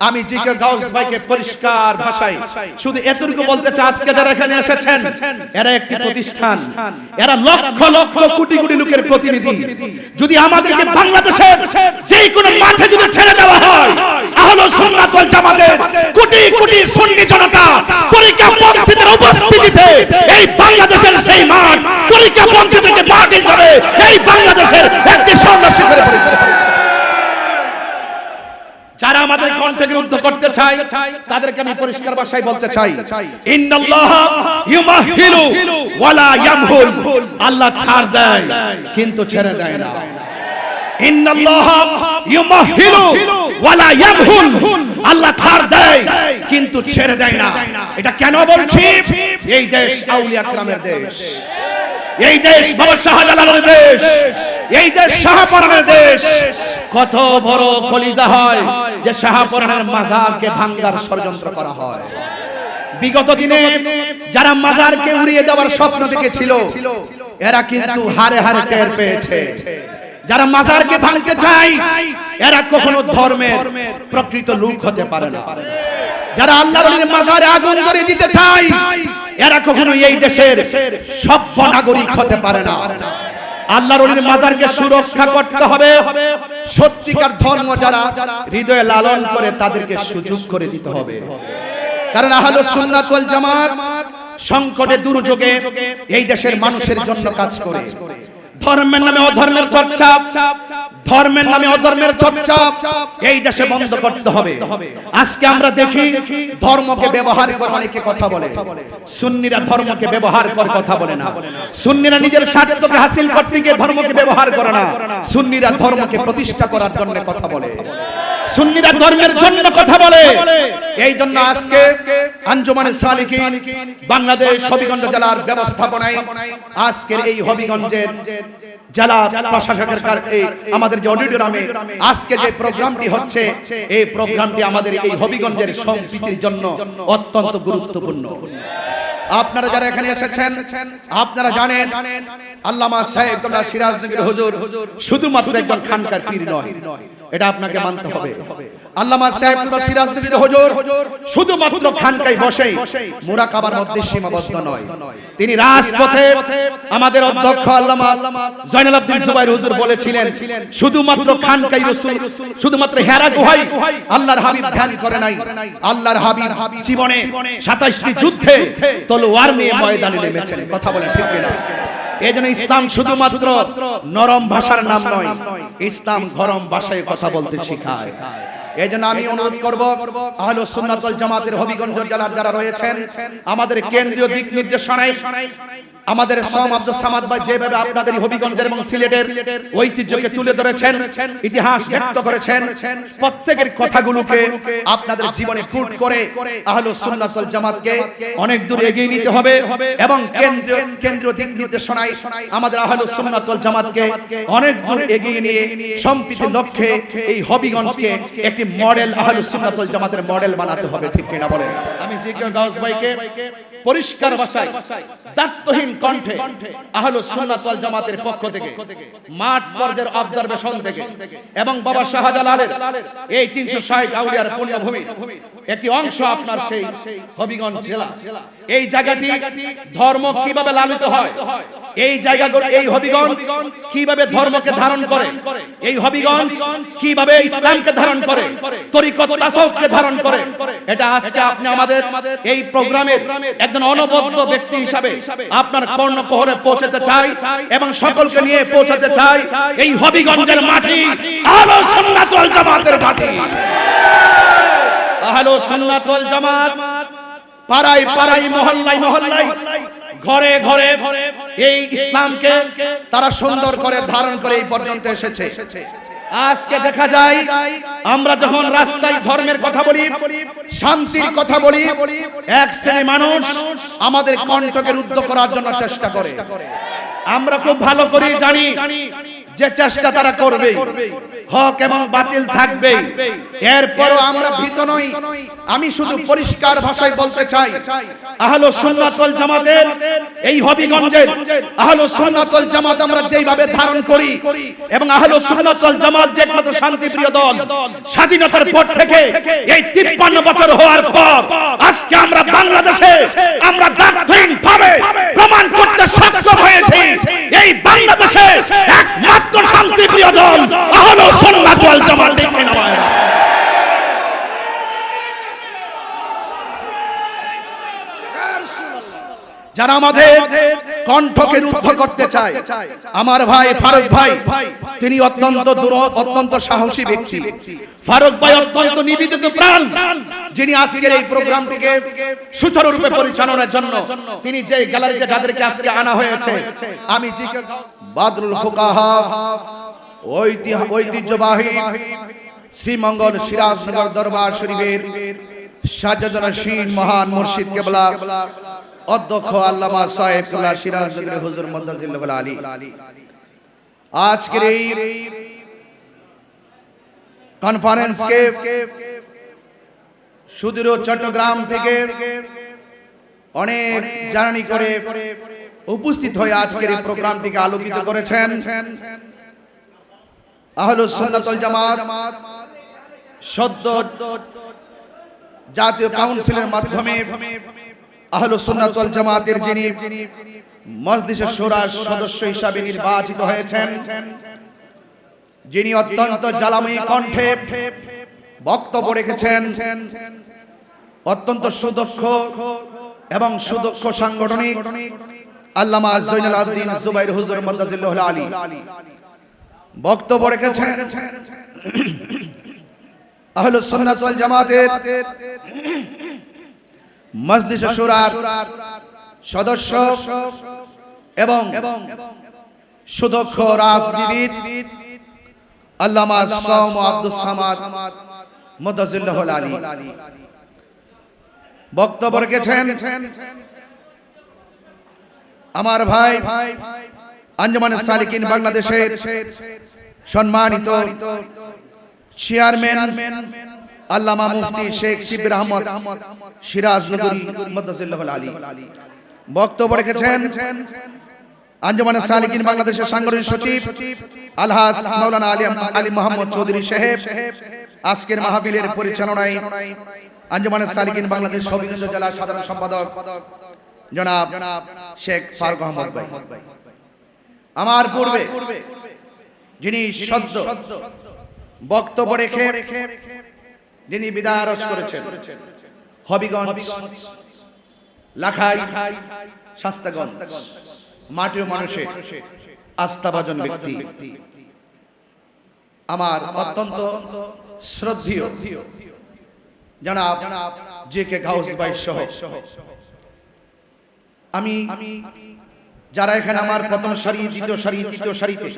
আমি জি কে গাউস ভাইকে পরিষ্কার ভাষায় শুধু এতটুকু বলতে চাই আজকে যারা এখানে এসেছেন এরা একটি প্রতিষ্ঠান এরা লক্ষ লক্ষ কোটি কোটি লোকের প্রতিনিধি। যদি আমাদেরকে বাংলাদেশের যে কোনো মাঠে যদি ছেড়ে দেওয়া হয় আহলে সুন্নাত ওয়াল জামাতের কোটি কোটি সুন্নি জনতা তরিকা পন্থীদের উপস্থিতিতে এই বাংলাদেশের সেই মাঠ তরিকা পন্থী থেকে মাঠে যাবে। এই বাংলাদেশের একটি স্বর্ণ শিখরে পরিচয় যারা আমাদের কণ্ঠকে রুদ্ধ করতে চাই তাদেরকে আমি পরিষ্কার ভাষায় বলতে চাই। ইন্নাল্লাহ ইউমাহিলু ওয়ালা ইয়ামহুল। আল্লাহ ছাড় দেয়, কিন্তু ছেড়ে দেয় না। ইন্নাল্লাহ ইউমাহিলু ওয়ালা ইয়ামহুল। আল্লাহ ছাড় দেয়, কিন্তু ছেড়ে দেয় না। এটা কেন বলছি? এই দেশ আউলিয়া کرامের দেশ। এই দেশ বাবা শাহজালালের দেশ। এই দেশ শাহপরানের দেশ। কত বড় কলিজা হয় যে শাহপরানের মাজারকে ভাঙ্গার ষড়যন্ত্র করা হয়। বিগত দিনে যারা মাজারকে উড়িয়ে দেওয়ার স্বপ্ন দেখেছিল এরা কিন্তু হারে হারে টের পেয়েছে। যারা মাজারকে ভাঙতে চায় এরা কখনো ধর্মের প্রকৃত লোক হতে পারে না। যারা আল্লাহর মাজারে আগুন ধরে দিতে চায়, এরা কখনো এই দেশের সভ্য নাগরিক হতে পারে না। আল্লাহর ওলির মাজারকে সুরক্ষা করতে হবে। সত্যিকার ধর্ম যারা হৃদয়ে লালন করে, তাদেরকে সুযোগ করে দিতে হবে। কারণ আহলে সুন্নাত ওয়াল জামাত সংকটে, দুর্যোগে এই দেশের মানুষের জন্য কাজ করে। ধর্মের নামে অধর্মের চর্চা। ধর্মের নামে অধর্মের চর্চা। এই দেশে বন্ধ করতে হবে। আজকে আমরা দেখি ধর্মকে ব্যবহার করে অনেকে কথা বলে। সুন্নিরা ধর্মকে ব্যবহার করে কথা বলে না। সুন্নিরা নিজের স্বার্থকে হাসিল করতে গিয়ে ধর্মকে ব্যবহার করে না। সুন্নিরা ধর্মকে প্রতিষ্ঠা করার জন্য কথা বলে। সুন্নিরা ধর্মের জন্য কথা বলে। এই জন্য আজকে আঞ্জুমানে সালিকিন বাংলাদেশ হবিগঞ্জ জেলার ব্যবস্থাপনায় আজকের এই হবিগঞ্জের জেলা প্রশাসকের কার- এই আমাদের যে অডিটোরিয়ামে আজকে যে প্রোগ্রামটি হচ্ছে, এই প্রোগ্রামটি আমাদের এই হবিগঞ্জের সম্প্রীতির জন্য অত্যন্ত গুরুত্বপূর্ণ। আপনারা যারা এখানে এসেছেন আপনারা জানেন আল্লামা সাহেব তোমরা সিরাজনগর হুজুর শুধুমাত্র একজন খানকার পীর নয় এটা আপনাকে মানতে হবে। আল্লামা সাহেব তোমরা সিরাজনগর হুজুর শুধুমাত্র খানকায় বসে মুরাকাবার মধ্যে সীমাবদ্ধ নয়। তিনি রাজপথে আমাদের অধ্যক্ষ আল্লামা জয়নাল আব্দুল জুবাইর হুজুর বলেছিলেন শুধুমাত্র খানকাই রাসূল শুধুমাত্র হেরা গুহাই আল্লাহর হাবিব ধ্যান করে নাই। আল্লাহর হাবিব জীবনে 27টি যুদ্ধে তলোয়ার নিয়ে ময়দানে নেমেছেন। কথা বলেন ঠিক কিনা? এই জন্য ইসলাম শুধুমাত্র নরম ভাষার নাম নয় ইসলাম গরম ভাষায় কথা বলতে শেখায়। এই জন্য আমি অনুরোধ করব আহলে সুন্নাত ওয়াল জামাতের হবিগঞ্জ জেলার যারা রয়েছেন আমাদের কেন্দ্রীয় দিক নির্দেশনায় আমাদের সোম আব্দুল সামাদ ভাই যেভাবে আপনাদের হবিগঞ্জের এবং সিলেটের ঐতিহ্যকে তুলে ধরেছেন ইতিহাস ব্যক্ত করেছেন প্রত্যেকের কথাগুলোকে আপনাদের জীবনে ফুট করে আহলে সুন্নাত ওয়াল জামাতকে অনেক দূর এগিয়ে নিতে হবে এবং কেন্দ্রীয় কেন্দ্রীয় দিক নির্দেশনায় আমাদের আহলে সুন্নাত ওয়াল জামাতকে অনেক দূর এগিয়ে নিয়ে সম্প্রীতির লক্ষ্যে এই হবিগঞ্জকে একটি মডেল আহলে সুন্নাতুল জামাতের মডেল বানাতে হবে ঠিক কিনা বলেন? আমি জি কে গাউস ভাইকে পরিষ্কার ভাষায়, দায়িত্বহীন কণ্ঠে, আহলে সুন্নাত ওয়াল জামাতের পক্ষ থেকে, মাঠ পর্যায়ের অবজারভেশন থেকে এবং বাবা শাহজালালের এই 360 আউলিয়ার পুণ্যভূমি একটি অংশ আপনার সেই হবিগঞ্জ জেলা। এই জায়গাটি ধর্ম কীভাবে লালিত হয়, এই জায়গাগুলো, এই হবিগঞ্জ কীভাবে ধর্মকে ধারণ করে, এই হবিগঞ্জ কীভাবে ইসলামকে ধারণ করে তরিকত তাসাউফকে ধারণ করে, এটা আজকে আপনি আমাদের এই প্রোগ্রামের একজন অনবদ্য ব্যক্তি হিসাবে আপনার কর্ণপহরে পৌঁছাতে চাই এবং সকলকে নিয়ে পৌঁছাতে চাই এই হবিগঞ্জের মাটি। আলো জামাতের মাটি। আহলো জামাত। পাড়ায় পাড়ায়, মহল্লায় মহল্লায়, ঘরে ঘরে এই ইসলামকে তারা সুন্দর করে ধারণ করে এই পর্যন্ত এসেছে। আজকে দেখা যায়, আমরা যখন রাস্তায় ধর্মের কথা বলি, শান্তির কথা বলি, এক শ্রেণি মানুষ আমাদের কণ্ঠকে রুদ্ধ করার জন্য চেষ্টা করে। আমরা খুব ভালো করে জানি যে চেষ্টা তারা করবে হক এবং বাতিল থাকবে এরপরও আমরা ভীত নই। আমি শুধু পরিষ্কার ভাষায় বলতে চাই। আহলো সুন্নাত জামাতের এই হবিগঞ্জের আহলো সুন্নাত জামাত আমরা যেইভাবে ধারণ করি এবং আহলো সুন্নাত জামাত যে একমাত্র শান্তিপ্রিয় দল। স্বাধীনতার পর থেকে এই 53 বছর হওয়ার পর আজকে আমরা বাংলাদেশে আমরা দার্থহীন ভাবে প্রমাণ করতে সক্ষম হয়েছি। এই বাংলাদেশে দল আহলো সুন্নাত ওয়াল জামাত কিনা ভাইরা? যারা আমাদের কণ্ঠকে রুদ্ধ করতে চায় আমার ভাই ফারুক ভাই তিনি অত্যন্ত দূর অত্যন্ত সাহসী ব্যক্তি ফারুক ভাই অত্যন্ত নিবেদিত প্রাণ যিনি আজকের এই প্রোগ্রামটিকে সুচারুরূপে পরিচালনার জন্য তিনি যে গ্যালারিতে যাদেরকে আজকে আনা হয়েছে আমি বাদরুল ফুকাহা ঐতিহ্যবাহী শ্রীমঙ্গল সিরাজনগর দরবার শরীফের সাজ্জাদানা শীন মহান মুর্শিদ কেবলা অধ্যক্ষ আল্লামা সাহেবুল্লাহ সিরাজনগর হুজুর মদ্দাজিল্লাহ আলী। আজকের এই কনফারেন্সকে সুদূর চট্টগ্রাম থেকে অনেক জার্নি করে উপস্থিত হয়ে আজকের এই প্রোগ্রামটিকে আলোকিত করেছেন। আহলুস সুন্নাতুল জাতীয় কাউন্সিলের মাধ্যমে আহলুস সুন্নাতুল জামাতের হিসাবে নির্বাচিত হয়েছেন, যিনি অত্যন্ত জ্বালাময়ী কণ্ঠে বক্তব্য রেখেছেন, অত্যন্ত সুদক্ষ এবং সুদক্ষ সাংগঠনিক আল্লামা জৈনুল আবদিন জুবাইর হুজুর মদ্দাজিল্লাহ আলী। বক্তব্য রেখেছেন। আহলুস সুন্নাত ওয়াল জামাতের মজলিস শুরার সদস্য এবং সুদক্ষ রাজনীতিবিদ আল্লামা সাওম আব্দুস সামাদ মুদাজিল্লাহ আলী। বক্তব্য রেখেছেন আমার ভাই আঞ্জমান সালিকিন বাংলাদেশের সম্মানিত চেয়ারম্যান আল্লামা মুফতি শেখ শিবির আহমদ সিরাজ নগরী মুদাজিল্লাহ আলী। বক্তব্য রেখেছেন আঞ্জমান সালিকিন বাংলাদেশের সাংগঠনিক সচিব আলহাজ মাওলানা আলী আলী মোহাম্মদ চৌধুরী সাহেব। আজকের মাহফিলের পরিচালনায় আঞ্জমান সালিকিন বাংলাদেশ হবিগঞ্জ জেলার সাধারণ সম্পাদক জনাব শেখ ফারুক আহমদ ভাই। আমার পূর্বে যিনি সদ্য বক্তব্য রেখে যিনি বিদায় আরজ করেছেন হবিগঞ্জ লাখাই শাস্তাগঞ্জ মাটিও মানুষের আস্থাভাজন ব্যক্তি। আমার অত্যন্ত শ্রদ্ধীয় জনাব জে কে গাউস ভাই সহ। আমি যারা এখানে আমার প্রথম সারি, দ্বিতীয় সারি, তৃতীয় সারিতে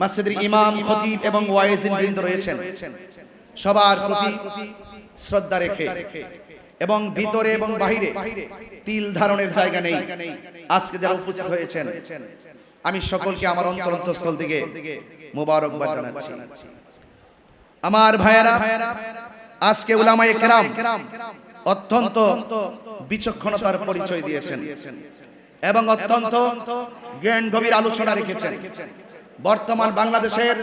মসজিদের ইমাম, খতিব এবং ওয়াইজিন বৃন্দ রয়েছেন। সবার প্রতি শ্রদ্ধা রেখে এবং ভিতরে এবং বাহিরে তিল ধারণের জায়গা নেই। আজকে যারা উপস্থিত হয়েছেন, আমি সকলকে আমার অন্তর অন্তঃস্থল থেকে মোবারকবাদ জানাচ্ছি। আমার ভাইয়েরা, আজকে উলামায়ে কেরাম অত্যন্ত বিচক্ষণতার পরিচয় দিয়েছেন। এবং অত্যন্ত জ্ঞান গভীর আলোচনা রেখেছেন। বর্তমান বাংলাদেশের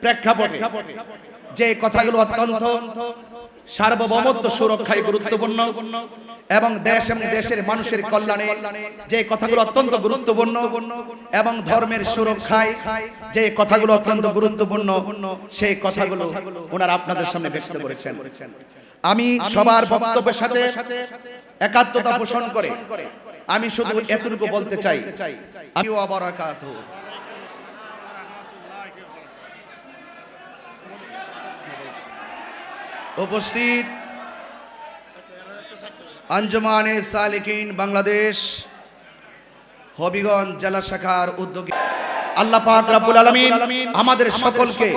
প্রেক্ষাপটে যে কথাগুলো অত্যন্ত সার্বভৌমত্ব সুরক্ষায় গুরুত্বপূর্ণ এবং দেশ এবং দেশের মানুষের কল্যাণে যে কথাগুলো অত্যন্ত গুরুত্বপূর্ণ এবং ধর্মের সুরক্ষায় যে কথাগুলো অত্যন্ত গুরুত্বপূর্ণ, সেই কথাগুলো ওনারা আপনাদের সামনে ব্যক্ত করেছেন। আমি সবার বক্তব্যের সাথে একাত্মতা পোষণ করে আমি শুধু এতটুকু বলতে চাই। আমি অবরাকাত উপস্থিত আঞ্জমানে সালিকিন বাংলাদেশ হবিগঞ্জ জেলা শাখার উদ্যোগে আল্লাহ পাক রব্বুল আলামিন আমাদের সকলকে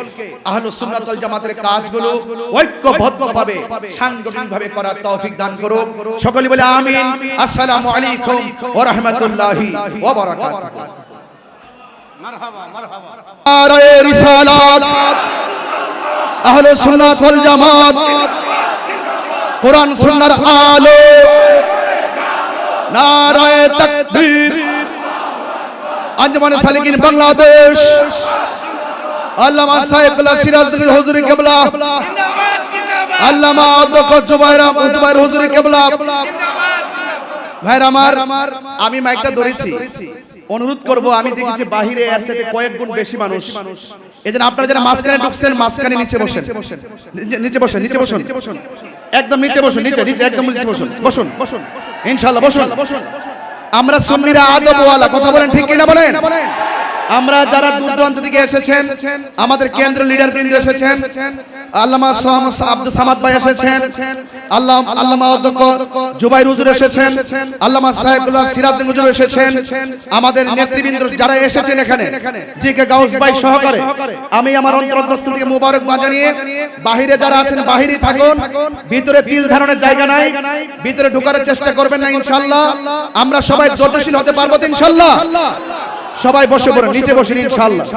আহলুস সুন্নাত ওয়াল জামাতের কাজগুলো ঐক্যবদ্ধভাবে সাংগঠনিকভাবে করার তৌফিক দান করুন সকলে বলে আমিন। আসসালামু আলাইকুম ওয়া রাহমাতুল্লাহি ওয়া বারাকাতুহু নারায়ে রিসালাত আহলে সুন্নাত ওয়াল জামাত কোরআন সুন্নাহর আলো নারায়ে তাকবীর আঞ্জুমান সালিকিন বাংলাদেশ। আল্লামা সাহেবুল্লাহ সিরাজুল হুজুরি কেবলা। আল্লামা অধ্যক্ষ জুবাইর জুবাইর হুজুরি কেবলা। ভাইরা আমার আমি মাইকটা ধরেছি। অনুরোধ করব আমি দেখেছি বাহিরে এর চাইতে কয়েক গুণ বেশি মানুষ। এজন্য আপনারা যারা মাঝখানে ঢুকছেন মাঝখানে নিচে বসেন। নিচে- নিচে বসেন। নিচে বসুন। একদম নিচে বসুন নিচে নিচে একদম নিচে বসুন। বসুন। বসুন। ইনশাআল্লাহ বসুন। বসুন। আমরা সুন্নিরা আদবওয়ালা কথা বলেন? ঠিক কিনা বলেন? আমরা যারা দূর দূরান্ত থেকে এসেছেন, আমাদের কেন্দ্র লিডার বৃন্দ এসেছেন, আল্লামা সোহাম আব্দুল সামাদ ভাই এসেছেন, আল্লাহ আল্লামা অধ্যক্ষ জুবাইর হুজুর এসেছেন, আল্লামা সাহেবুল্লাহ সিরাজউদ্দিন হুজুর এসেছেন, আমাদের নেতৃবৃন্দ যারা এসেছেন এখানে জি কে গাউস ভাই সহকারে, আমি আমার অন্তরস্থ থেকে মুবারক জানিয়ে বাহিরে যারা আছেন বাহিরে থাকুন, ভিতরে তিল ধারণের জায়গা নাই, ভিতরে ঢোকার চেষ্টা করবেন না ইনশাআল্লাহ। আমরা সবাই যত্নশীল হতে পারব ইনশাআল্লাহ। সবাই বসে পড়ুন নিচে বসে ইনশাআল্লাহ